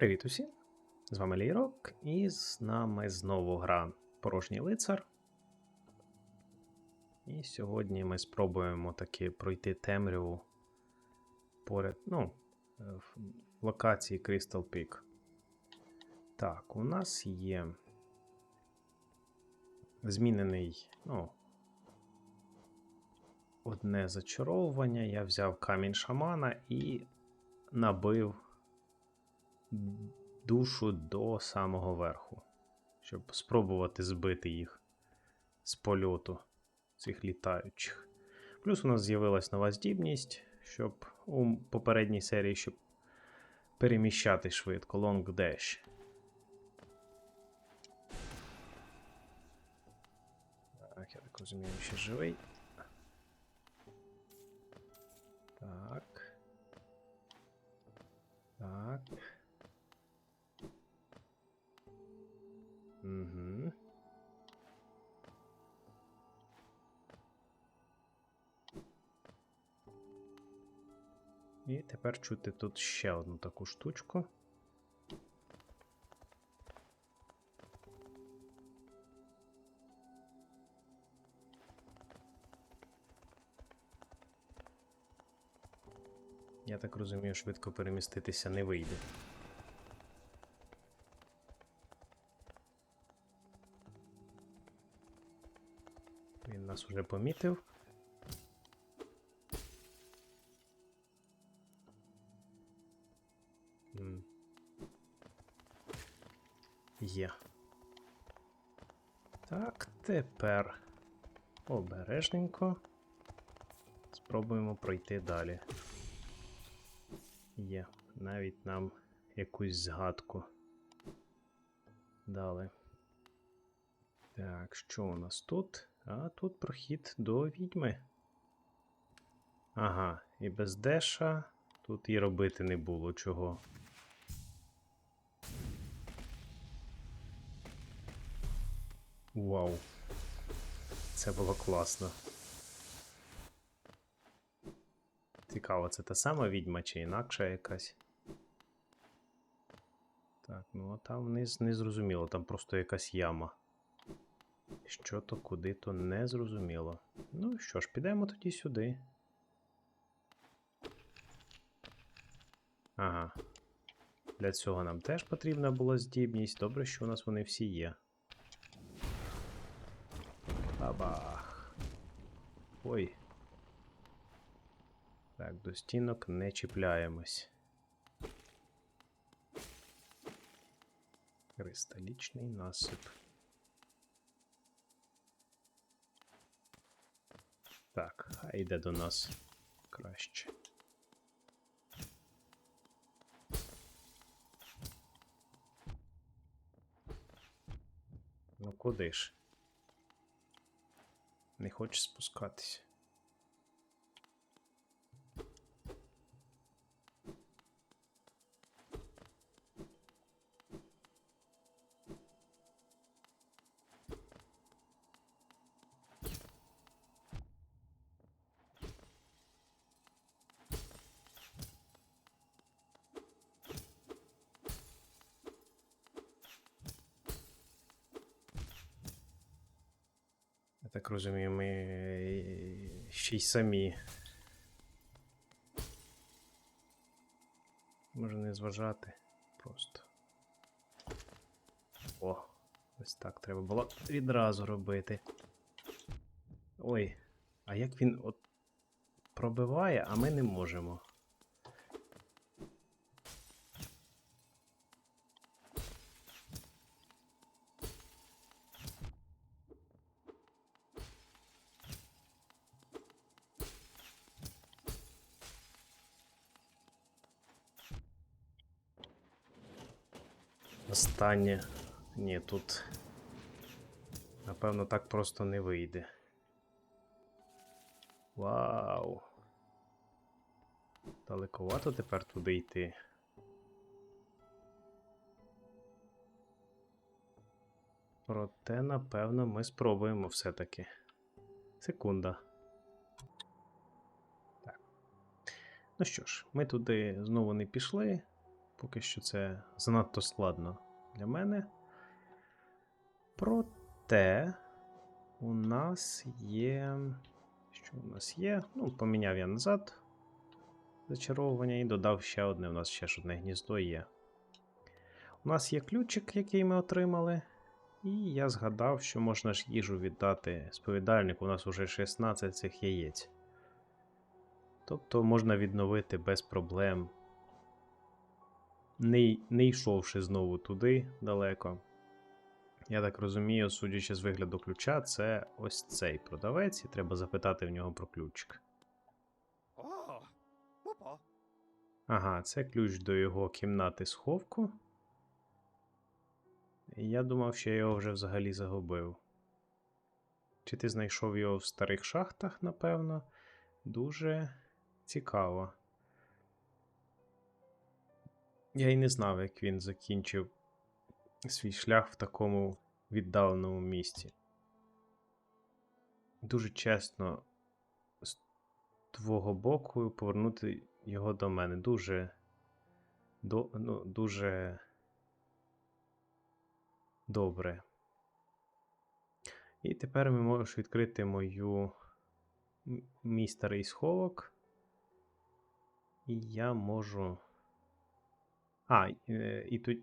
Привіт усім! З вами Лійрок, і з нами знову гра Порожній лицар. І сьогодні ми спробуємо таки пройти темряву поряд, ну, е, в локації Crystal Peak. Так, у нас є змінений, ну, одне зачаровування. Я взяв камінь шамана і набив душу до самого верху, щоб спробувати збити їх з польоту цих літаючих. Плюс у нас з'явилась нова здібність, щоб у попередній серії, щоб переміщати швидко Long Dash. Так, я так розумію, ще живий. Так. Так. І тепер чути тут ще одну таку штучку. Я так розумію, швидко переміститися не вийде. Він нас уже помітив. Тепер обережненько. Спробуємо пройти далі. Є, навіть нам якусь згадку дали. Так, що у нас тут? А тут прохід до відьми. Ага, і без деша тут і робити не було чого. Вау. Це було класно. Цікаво, це та сама відьма чи інакша якась. Так, ну а там вниз не зрозуміло, там просто якась яма. Що то куди то не зрозуміло. Ну що ж, підемо тоді сюди. Ага. Для цього нам теж потрібна була здібність. Добре, що у нас вони всі є. Бабах. Ой. Так, до стінок не чіпляємось. Кристалічний насип. Так, хай йде до нас краще. Ну куди ж? Не хочеш спускатись. Так розумію, ми е, ще й самі. Може не зважати просто. О, ось так треба було відразу робити. Ой, а як він от пробиває, а ми не можемо. Останнє. Ні, тут. Напевно, так просто не вийде. Вау. Далековато тепер туди йти. Проте, напевно, ми спробуємо все-таки. Секунда. Так. Ну що ж, ми туди знову не пішли. Поки що це занадто складно для мене. Проте у нас є. Що у нас є? Ну, поміняв я назад зачаровування і додав ще одне. У нас ще ж одне гніздо є. У нас є ключик, який ми отримали. І я згадав, що можна ж їжу віддати сповідальнику. У нас вже 16 цих яєць. Тобто можна відновити без проблем. Не, не йшовши знову туди далеко. Я так розумію, судячи з вигляду ключа, це ось цей продавець, і треба запитати в нього про ключик. Ага, це ключ до його кімнати сховку. Я думав, що я його вже взагалі загубив. Чи ти знайшов його в старих шахтах, напевно? Дуже цікаво. Я й не знав, як він закінчив свій шлях в такому віддаленому місці. Дуже чесно, з твого боку повернути його до мене. Дуже. До, ну, дуже добре. І тепер ми можеш відкрити мою мій старий сховок. І я можу. А, е, і тут.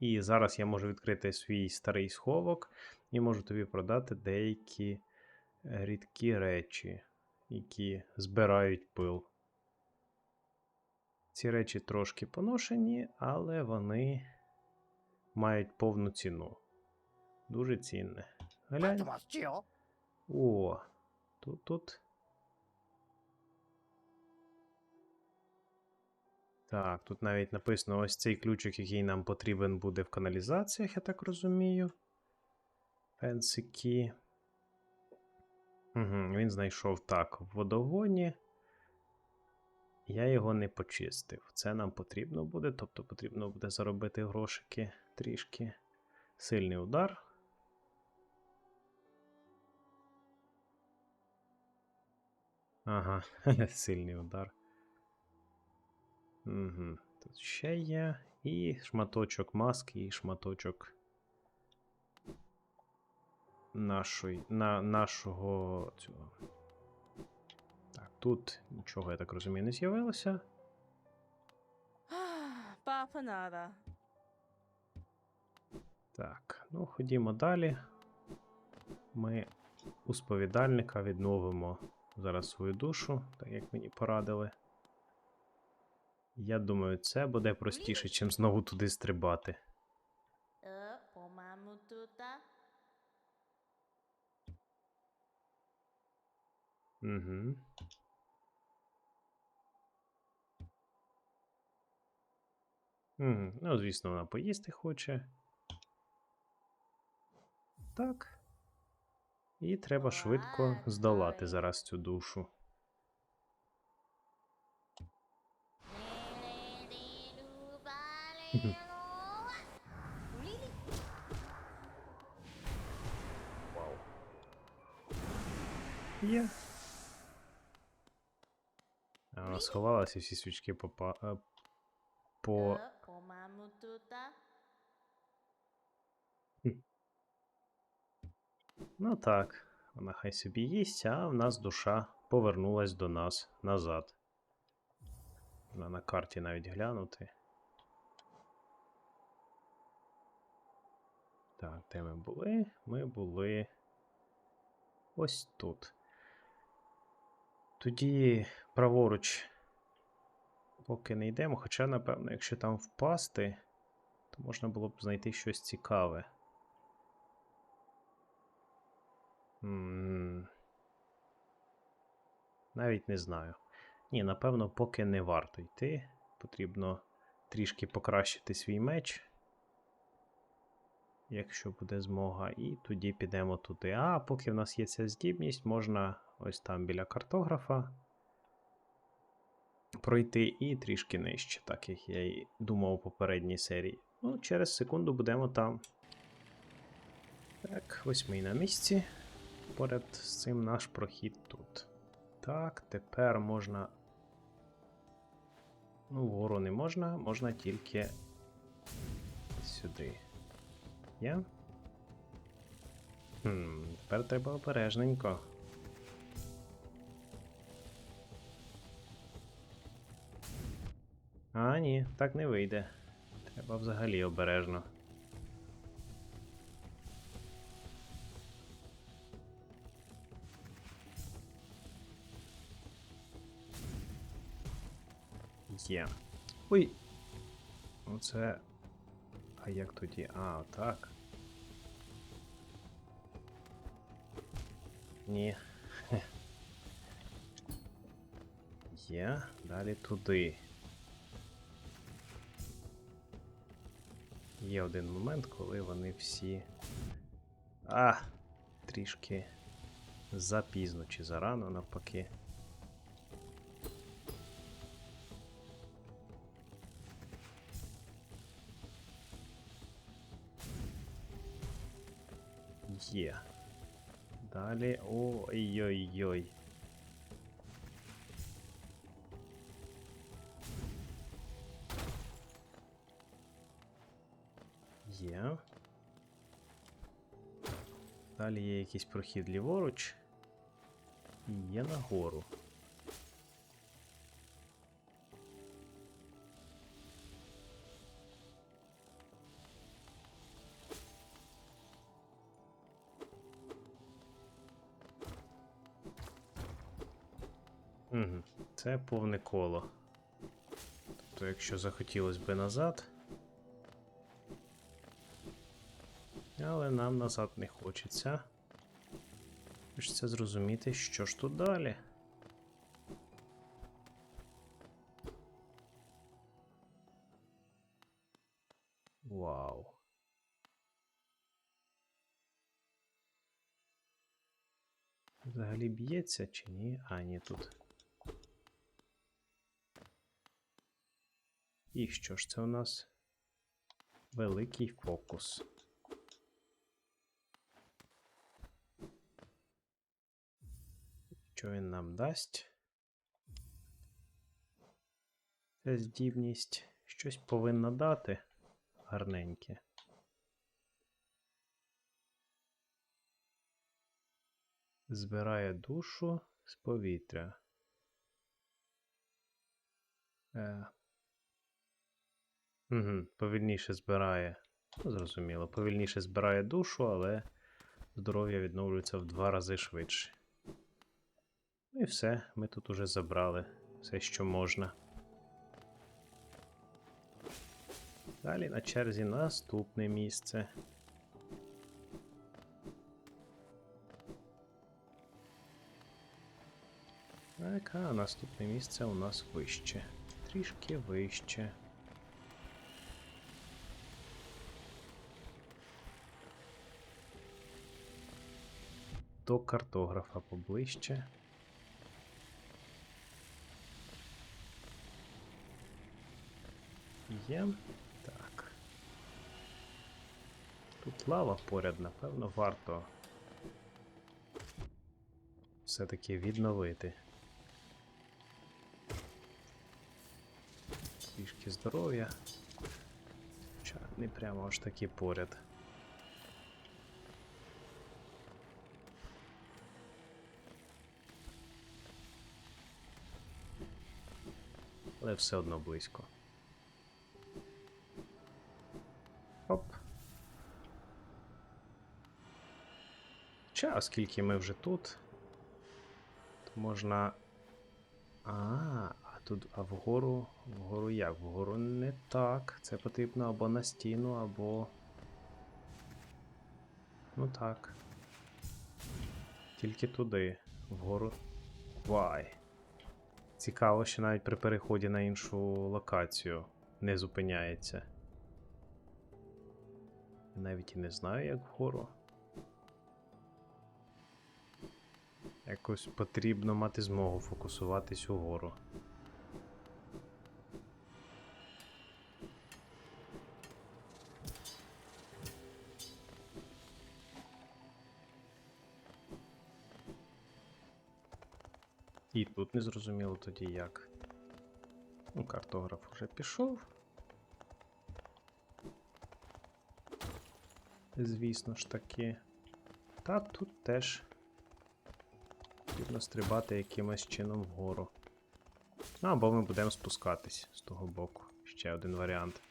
І зараз я можу відкрити свій старий сховок і можу тобі продати деякі рідкі речі, які збирають пил. Ці речі трошки поношені, але вони мають повну ціну. Дуже цінне. Глянь. О, тут тут Так, тут навіть написано ось цей ключик, який нам потрібен буде в каналізаціях, я так розумію. Пенсики. Угу, він знайшов так в водогоні. Я його не почистив. Це нам потрібно буде, тобто потрібно буде заробити грошики трішки. Сильний удар. Ага, сильний удар. Угу. Тут ще є. І шматочок маски, і шматочок нашої, на, нашого цього. Так, тут нічого, я так розумію, не з'явилося. Papa nada. Так, ну ходімо далі. Ми у сповідальника відновимо зараз свою душу, так як мені порадили. Я думаю, це буде простіше, чим знову туди стрибати. Угу. Угу. Ну, звісно, вона поїсти хоче. Так. І треба швидко здолати зараз цю душу. Мгм. Вау. Є. Вона сховалася, всі свічки попа... е, по. Uh. Ну так, вона хай собі їсть, а в нас душа повернулась до нас назад. Можна на карті навіть глянути. Так, де ми були? Ми були ось тут. Тоді праворуч поки не йдемо, хоча, напевно, якщо там впасти, то можна було б знайти щось цікаве. М, Навіть не знаю. Ні, напевно, поки не варто йти. Потрібно трішки покращити свій меч. Якщо буде змога, і тоді підемо туди. А поки в нас є ця здібність, можна ось там біля картографа пройти і трішки нижче, так як я і думав у попередній серії. Ну, через секунду будемо там. Так, ось ми і на місці. Поряд з цим наш прохід тут. Так, тепер можна Ну, вгору не можна, можна тільки сюди. Є? Хм, тепер треба обережненько. А, ні, так не вийде. Треба взагалі обережно. Є. Ой. Оце. А як тоді? А, так. Ні. Є. Далі туди. Є один момент, коли вони всі. А! Трішки запізно чи зарано навпаки. Є. Далі. Ой-ой-ой. Є. Далі є якийсь прохід ліворуч. І є нагору. Це повне коло. Тобто, якщо захотілося би назад. Але нам назад не хочеться. Хочеться зрозуміти, що ж тут далі. Вау. Взагалі б'ється чи ні? А, ні, тут. І що ж це у нас? Великий фокус. Що він нам дасть? Це здібність щось повинна дати гарненьке. Збирає душу з повітря. Е. Угу, повільніше збирає. Ну, зрозуміло, повільніше збирає душу, але здоров'я відновлюється в два рази швидше. Ну і все, ми тут уже забрали все, що можна. Далі на черзі наступне місце. Так, а наступне місце у нас вище. Трішки вище. До картографа поближче. Є. Так. Тут лава поряд, напевно, варто все-таки відновити. Трішки здоров'я. Не прямо аж таки поряд. Але все одно близько. Оп. Хоча, оскільки ми вже тут, то можна. А, а тут, а вгору. Вгору як? Вгору не так. Це потрібно або на стіну, або. Ну так. Тільки туди. Вгору. Вай. Цікаво, що навіть при переході на іншу локацію не зупиняється. Навіть і не знаю, як вгору. Якось потрібно мати змогу фокусуватись угору. І тут не зрозуміло тоді як. Ну, картограф уже пішов. Звісно ж таки. Та тут теж потрібно стрибати якимось чином вгору. Ну, або ми будемо спускатись з того боку. Ще один варіант.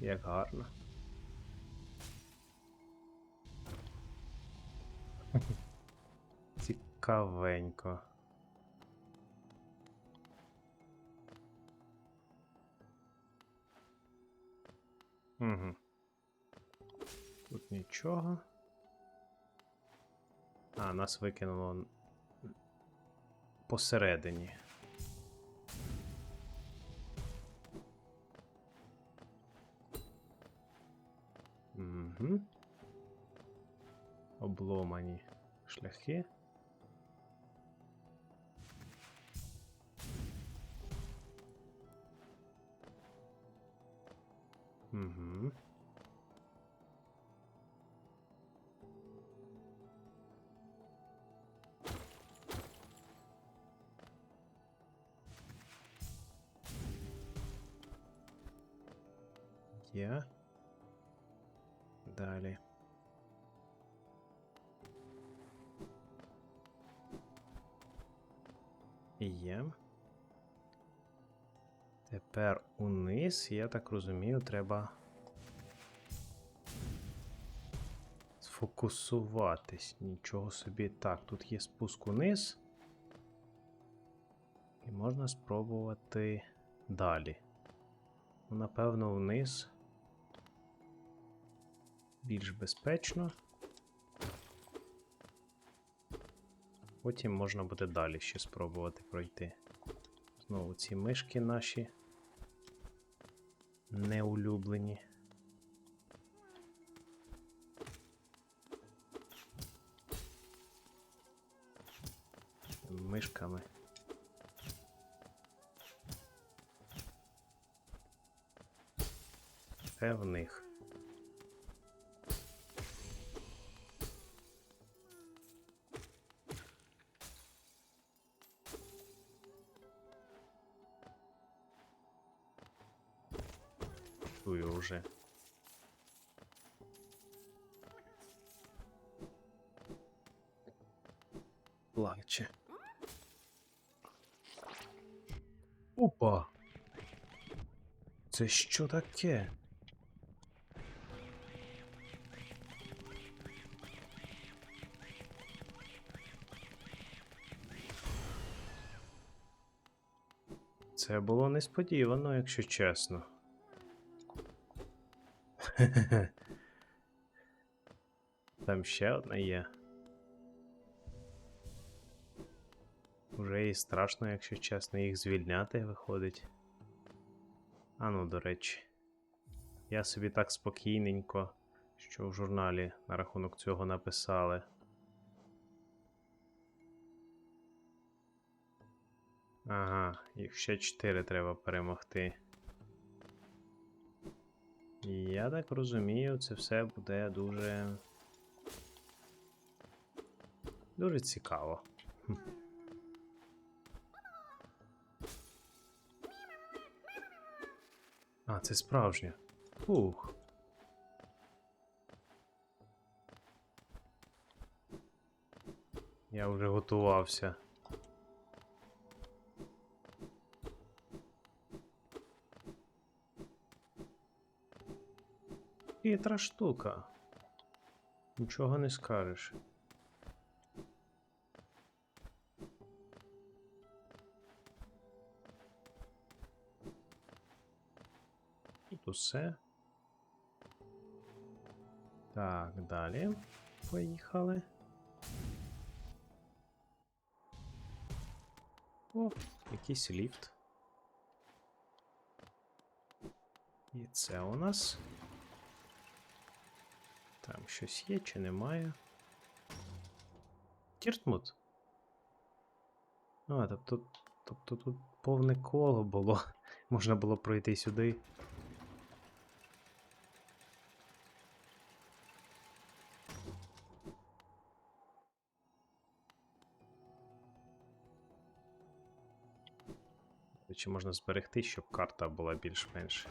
Як гарно. Цікавенько. Угу. Тут нічого. А, нас викинуло посередині. Угу. Обломані шляхи. Угу. Є. Далі. Є. Тепер униз, я так розумію, треба сфокусуватись. Нічого собі. Так, тут є спуск униз. І можна спробувати далі. Ну, напевно, вниз. Більш безпечно. Потім можна буде далі ще спробувати пройти. Знову ці мишки наші неулюблені. Мишками. Це в них. Уже. Плаче. Опа! Це що таке? Це було несподівано, якщо чесно. Там ще одна є. Уже і страшно, якщо чесно, їх звільняти виходить. А ну, до речі. Я собі так спокійненько, що в журналі на рахунок цього написали. Ага, їх ще 4 треба перемогти. Я так розумію, це все буде дуже. Дуже цікаво. А, це справжнє. Фух. Я вже готувався. Хитра штука. Нічого не скажеш. Тут усе. Так, далі. Поїхали. О, якийсь ліфт. І це у нас. Там щось є чи немає. Тіртмут. А, тобто, тобто тут повне коло було. Можна було пройти сюди. Чи можна зберегти, щоб карта була більш-менш.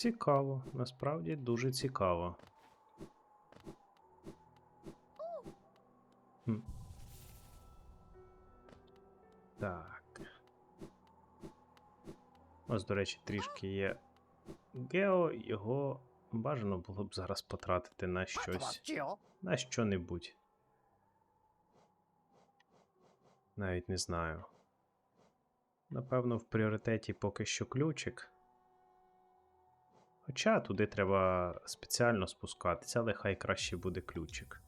Цікаво, насправді дуже цікаво. Хм. Так. Ось, до речі, трішки є Гео, його бажано було б зараз потратити на щось. На що-небудь. Навіть не знаю. Напевно, в пріоритеті поки що ключик. Хоча туди треба спеціально спускатися, але хай краще буде ключик.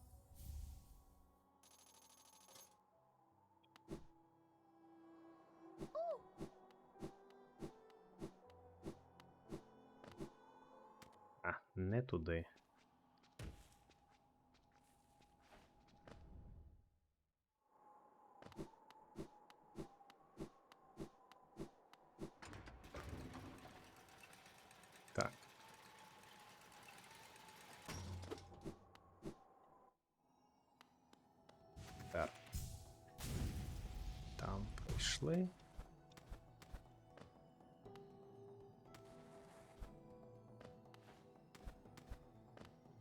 А, не туди. Пройшли.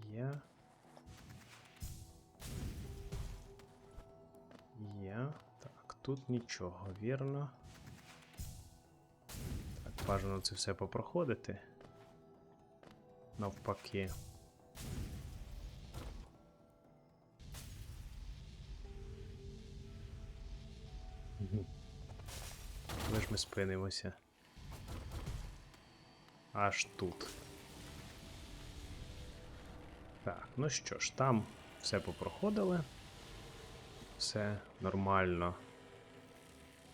Є. Є. Так, тут нічого, вірно. Так, бажано це все попроходити. Навпаки. Ми спинимося? Аж тут. Так, ну що ж, там все попроходили. Все нормально.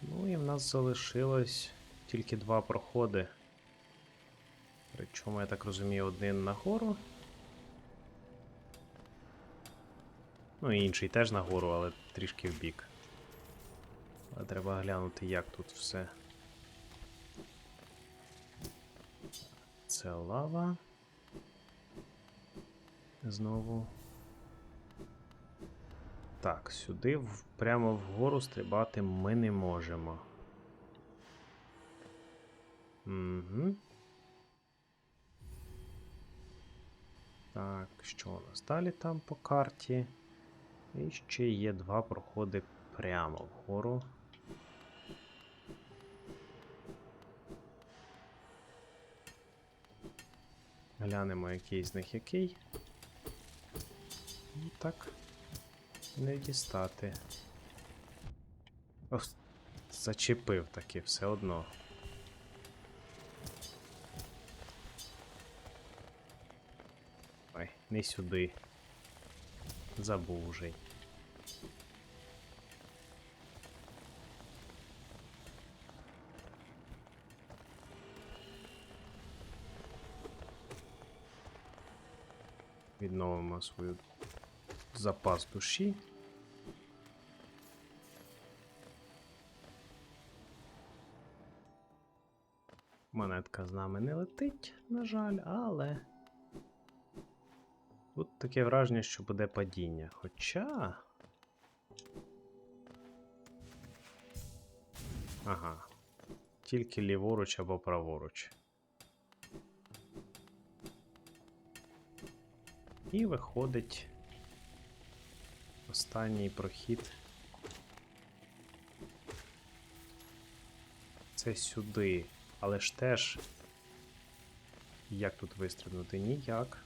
Ну і в нас залишилось тільки два проходи. Причому, я так розумію, один нагору. Ну і інший теж нагору, але трішки вбік. Але треба глянути, як тут все. Це лава. Знову. Так, сюди прямо вгору стрибати ми не можемо. Угу. Так, що у нас далі там по карті? І ще є два проходи прямо вгору. Глянемо, який з них який. Ну так. Не дістати. Ох, зачепив таки все одно. Ой, не сюди. Забув уже. Відновимо свою запас душі. Монетка з нами не летить, на жаль, але. Тут таке враження, що буде падіння. Хоча. Ага. Тільки ліворуч або праворуч. І виходить останній прохід. Це сюди. Але ж теж. Як тут вистрибнути? Ніяк.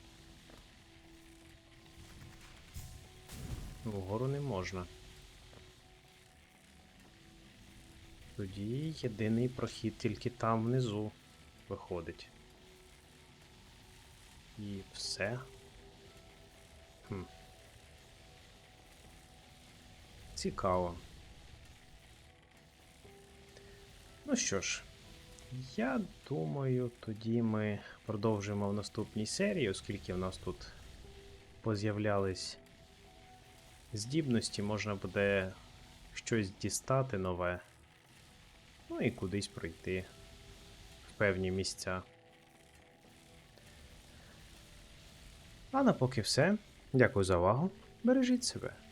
Вгору не можна. Тоді єдиний прохід тільки там внизу виходить. І все. Цікаво. Ну що ж, я думаю, тоді ми продовжимо в наступній серії, оскільки в нас тут поз'являлись здібності, можна буде щось дістати нове. Ну і кудись пройти в певні місця. А на поки все. Дякую за увагу. Бережіть себе.